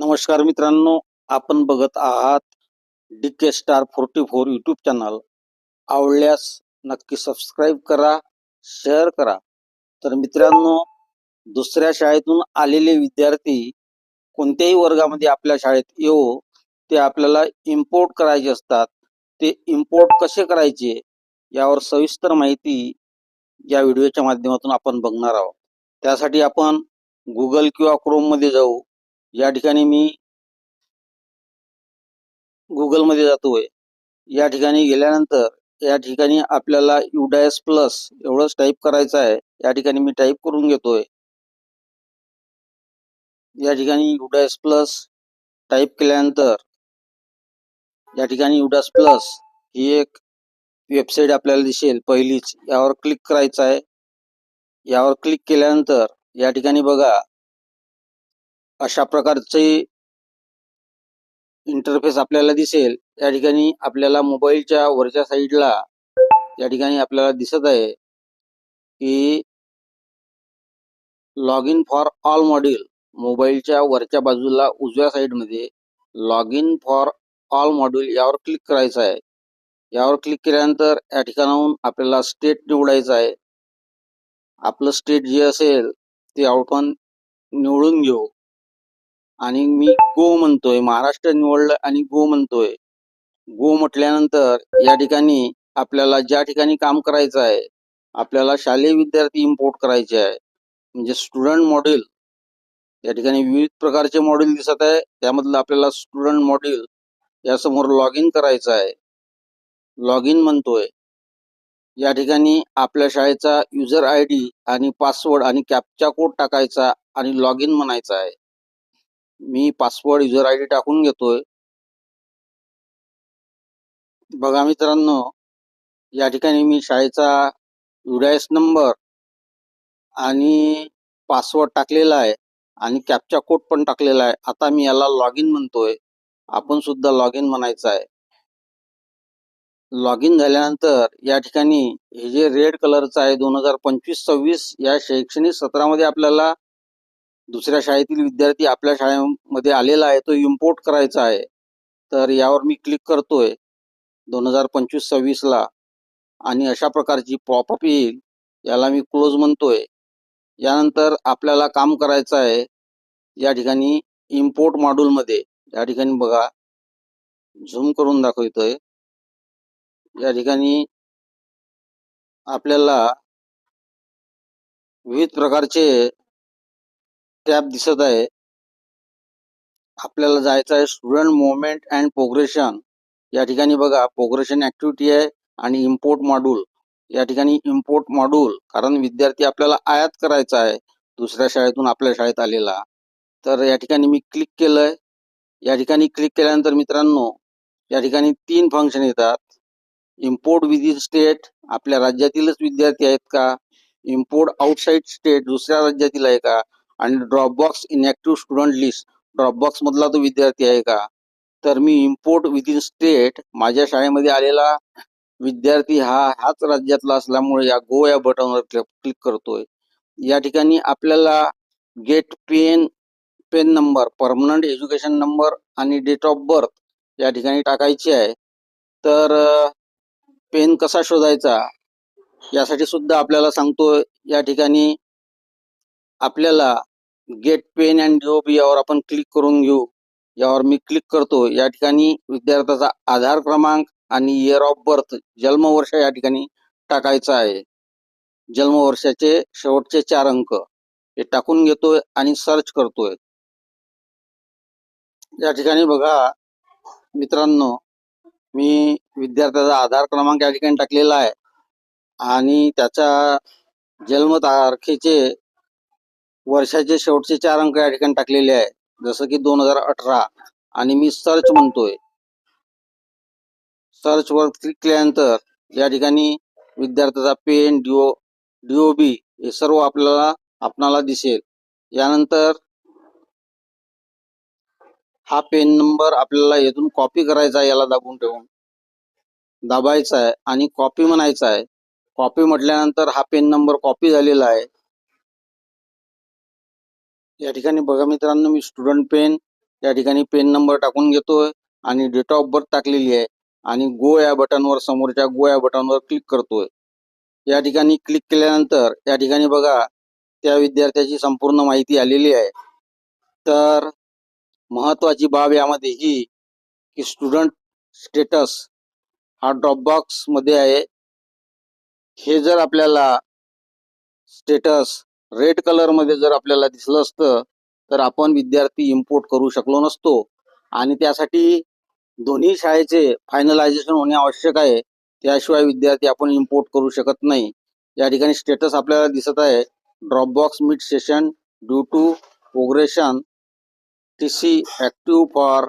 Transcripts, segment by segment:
नमस्कार मित्रांनो आपण बघत आहात D K star forty four YouTube channel आवडल्यास नक्की सबस्क्राईब करा शेअर करा. तर मित्रांनो दुसऱ्या शाळेतून आलेले विद्यार्थी कोणत्याही वर्गामध्ये आपल्या शाळेत येऊ ते आपल्याला इम्पोर्ट करायचे असतात. ते इम्पोर्ट कसे करायचे यावर सविस्तर माहिती या व्हिडिओच्या माध्यमातून आपण बघणार आहोत. त्यासाठी आपण गुगल किंवा क्रोममध्ये जाऊ. या ठिकाणी मी गुगलमध्ये जातोय. या ठिकाणी गेल्यानंतर या ठिकाणी आपल्याला युडायस प्लस एवढंच टाईप करायचं आहे. या ठिकाणी मी टाईप करून घेतोय. या ठिकाणी युडायस प्लस टाईप केल्यानंतर या ठिकाणी युडायस प्लस ही एक वेबसाईट आपल्याला दिसेल. पहिलीच यावर क्लिक करायचं आहे. यावर क्लिक केल्यानंतर या ठिकाणी बघा अशा प्रकारचे इंटरफेस आपल्याला दिसेल. या ठिकाणी आपल्याला मोबाईलच्या वरच्या साईडला या ठिकाणी आपल्याला दिसत आहे की log in for all module मोबाईलच्या वरच्या बाजूला उजव्या साईडमध्ये log in for all module यावर क्लिक करायचं आहे. यावर क्लिक केल्यानंतर या ठिकाणाहून आपल्याला स्टेट निवडायचं आहे. आपलं स्टेट जे असेल ते आपण निवडून घेऊ. आणि मी गो म्हणतोय महाराष्ट्र निवडलं आणि गो म्हणतोय. गो म्हटल्यानंतर या ठिकाणी आपल्याला ज्या ठिकाणी काम करायचं आहे आपल्याला शालेय विद्यार्थी इम्पोर्ट करायचे आहे. म्हणजे स्टुडंट मॉडेल या ठिकाणी विविध प्रकारचे मॉडेल दिसत आहे. त्यामधलं आपल्याला स्टुडंट मॉडेल यासमोर लॉग इन करायचं आहे. लॉग इन म्हणतोय. या ठिकाणी आपल्या शाळेचा युजर आय डी आणि पासवर्ड आणि कॅपचा कोड टाकायचा आणि लॉग इन म्हणायचा आहे. मी पासवर्ड युजर आय डी टाकून घेतोय. बघा मित्रांनो या ठिकाणी मी शाळेचा युडायस नंबर आणि पासवर्ड टाकलेला आहे आणि कॅपचा कोड पण टाकलेला आहे. आता मी याला लॉग इन म्हणतोय. आपण सुद्धा लॉग इन म्हणायचं आहे. लॉग इन झाल्यानंतर या ठिकाणी हे जे रेड कलरचं आहे दोन हजार पंचवीस सव्वीस या शैक्षणिक सत्रामध्ये आपल्याला दुसऱ्या शाळेतील विद्यार्थी आपल्या शाळेमध्ये आलेला आहे तो इम्पोर्ट करायचा आहे. तर यावर मी क्लिक करतोय. दोन हजार पंचवीस सव्वीसला. आणि अशा प्रकारची पॉपअप येईल याला मी क्लोज म्हणतोय. यानंतर आपल्याला काम करायचं आहे या ठिकाणी इम्पोर्ट मॉड्यूलमध्ये या ठिकाणी बघा झूम करून दाखवतोय. या ठिकाणी आपल्याला विविध प्रकारचे टॅब दिसत आहे. आपल्याला जायचं आहे स्टुडंट मुवमेंट अँड प्रोग्रेशन या ठिकाणी बघा प्रोग्रेशन ऍक्टिव्हिटी आहे आणि इम्पोर्ट मॉड्यूल या ठिकाणी इम्पोर्ट मॉड्यूल कारण विद्यार्थी आपल्याला आयात करायचा आहे दुसऱ्या शाळेतून आपल्या शाळेत आलेला. तर या ठिकाणी मी क्लिक केलंय. या ठिकाणी क्लिक केल्यानंतर मित्रांनो या ठिकाणी तीन फंक्शन येतात. इम्पोर्ट विदिन स्टेट आपल्या राज्यातीलच विद्यार्थी आहेत का? इम्पोर्ट आउटसाइड स्टेट दुसऱ्या राज्यातील आहे का? आणि dropbox inactive student list dropbox मधला तो विद्यार्थी आहे का? तर मी इम्पोर्ट विदिन स्टेट माझ्या शाळेमध्ये आलेला विद्यार्थी हा ह्याच राज्यातला असल्यामुळे या गो या बटनवर क्लिक करतोय. या ठिकाणी आपल्याला get PEN PEN number permanent education number आणि डेट ऑफ बर्थ या ठिकाणी टाकायची आहे. तर पेन कसा शोधायचा? यासाठी सुद्धा आपल्याला सांगतो या ठिकाणी आपल्याला गेट पेन अँड डीओबी यावर आपण क्लिक करून घेऊ. यावर मी क्लिक करतो. या ठिकाणी विद्यार्थ्याचा आधार क्रमांक आणि इयर ऑफ बर्थ जन्मवर्ष या ठिकाणी टाकायचं आहे. जन्मवर्षाचे शेवटचे चार अंक हे टाकून घेतोय आणि सर्च करतोय. या ठिकाणी बघा मित्रांनो मी विद्यार्थ्याचा आधार क्रमांक या ठिकाणी टाकलेला आहे. आणि त्याच्या जन्मतारखेचे वर्षाचे शेवटचे चार अंक या ठिकाणी टाकलेले आहे जसं की दोन हजार अठरा. आणि मी सर्च म्हणतोय. सर्च वर क्लिक केल्यानंतर या ठिकाणी विद्यार्थ्याचा पेन डीओ डीओबी हे सर्व आपल्याला आपणाला दिसेल. यानंतर हा पेन नंबर आपल्याला येथून कॉपी करायचा आहे याला दाबून ठेवून. दाबायचा आहे आणि कॉपी म्हणायचा आहे. कॉपी म्हटल्यानंतर हा पेन नंबर कॉपी झालेला आहे. या ठिकाणी बघा मित्रांनो मी स्टुडंट पेन या ठिकाणी पेन नंबर टाकून घेतोय आणि डेट ऑफ बर्थ टाकलेली आहे. आणि गो या बटनवर समोरच्या गो या बटनवर क्लिक करतोय. या ठिकाणी क्लिक केल्यानंतर या ठिकाणी बघा त्या विद्यार्थ्याची संपूर्ण माहिती आलेली आहे. तर महत्वाची बाब यामध्ये ही की स्टुडंट स्टेटस हा ड्रॉपबॉक्समध्ये आहे. हे जर आपल्याला स्टेटस रेड कलरमध्ये जर आपल्याला दिसलं असतं तर आपण विद्यार्थी इम्पोर्ट करू शकलो नसतो. आणि त्यासाठी दोन्ही शाळेचे फायनलायझेशन होणे आवश्यक आहे. त्याशिवाय विद्यार्थी आपण इम्पोर्ट करू शकत नाही. या ठिकाणी स्टेटस आपल्याला दिसत आहे. Drop box mid session due to progression T C active for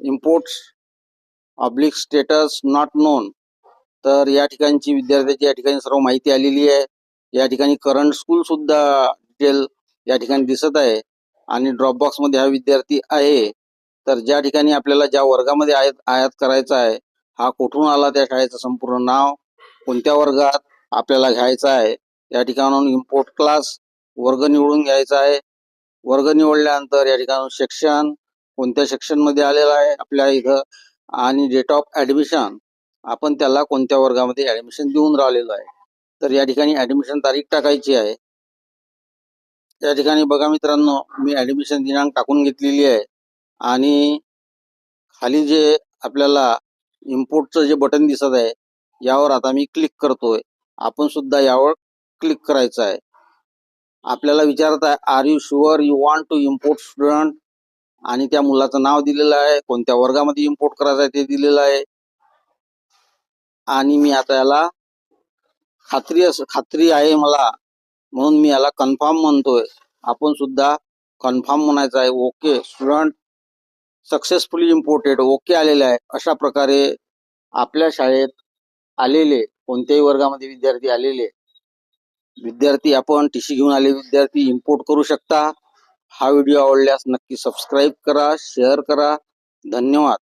imports oblique status not known तर या ठिकाणची विद्यार्थ्याची या ठिकाणी सर्व माहिती आलेली आहे. या ठिकाणी करंट स्कूल सुद्धा डिटेल या ठिकाणी दिसत आहे. आणि ड्रॉप बॉक्समध्ये हा विद्यार्थी आहे. तर ज्या ठिकाणी आपल्याला ज्या वर्गामध्ये आयात आयात करायचा आहे हा कुठून आला त्या शाळेचं संपूर्ण नाव कोणत्या वर्गात आपल्याला घ्यायचा आहे या ठिकाणून इम्पोर्ट क्लास वर्ग निवडून घ्यायचा आहे. वर्ग निवडल्यानंतर या ठिकाणून शिक्षण कोणत्या सेक्शनमध्ये आलेला आहे आपल्या इथं. आणि डेट ऑफ ऍडमिशन आपण त्याला कोणत्या वर्गामध्ये ऍडमिशन देऊन राहिलेलो आहे. तर या ठिकाणी ऍडमिशन तारीख टाकायची आहे. या ठिकाणी बघा मित्रांनो मी ऍडमिशन दिनांक टाकून घेतलेली आहे. आणि खाली जे आपल्याला इम्पोर्टचं जे बटन दिसत आहे यावर आता मी क्लिक करतोय. आपण सुद्धा यावर क्लिक करायचं आहे. आपल्याला विचारत आहे are you sure you want to import student आणि त्या मुलाचं नाव दिलेलं आहे कोणत्या वर्गामध्ये इम्पोर्ट करायचं आहे ते दिलेलं आहे. आणि मी आता याला खात्री अस खात्री आहे मला. म्हणून मी याला कन्फर्म म्हणतोय. आपण सुद्धा कन्फर्म म्हणायचं आहे okay student successfully imported okay आलेले आहे. अशा प्रकारे आपल्या शाळेत आलेले कोणत्याही वर्गामध्ये विद्यार्थी आलेले विद्यार्थी आपण टी सी घेऊन आले विद्यार्थी इम्पोर्ट करू शकता. हा व्हिडिओ आवडल्यास नक्की सबस्क्राईब करा शेअर करा. धन्यवाद.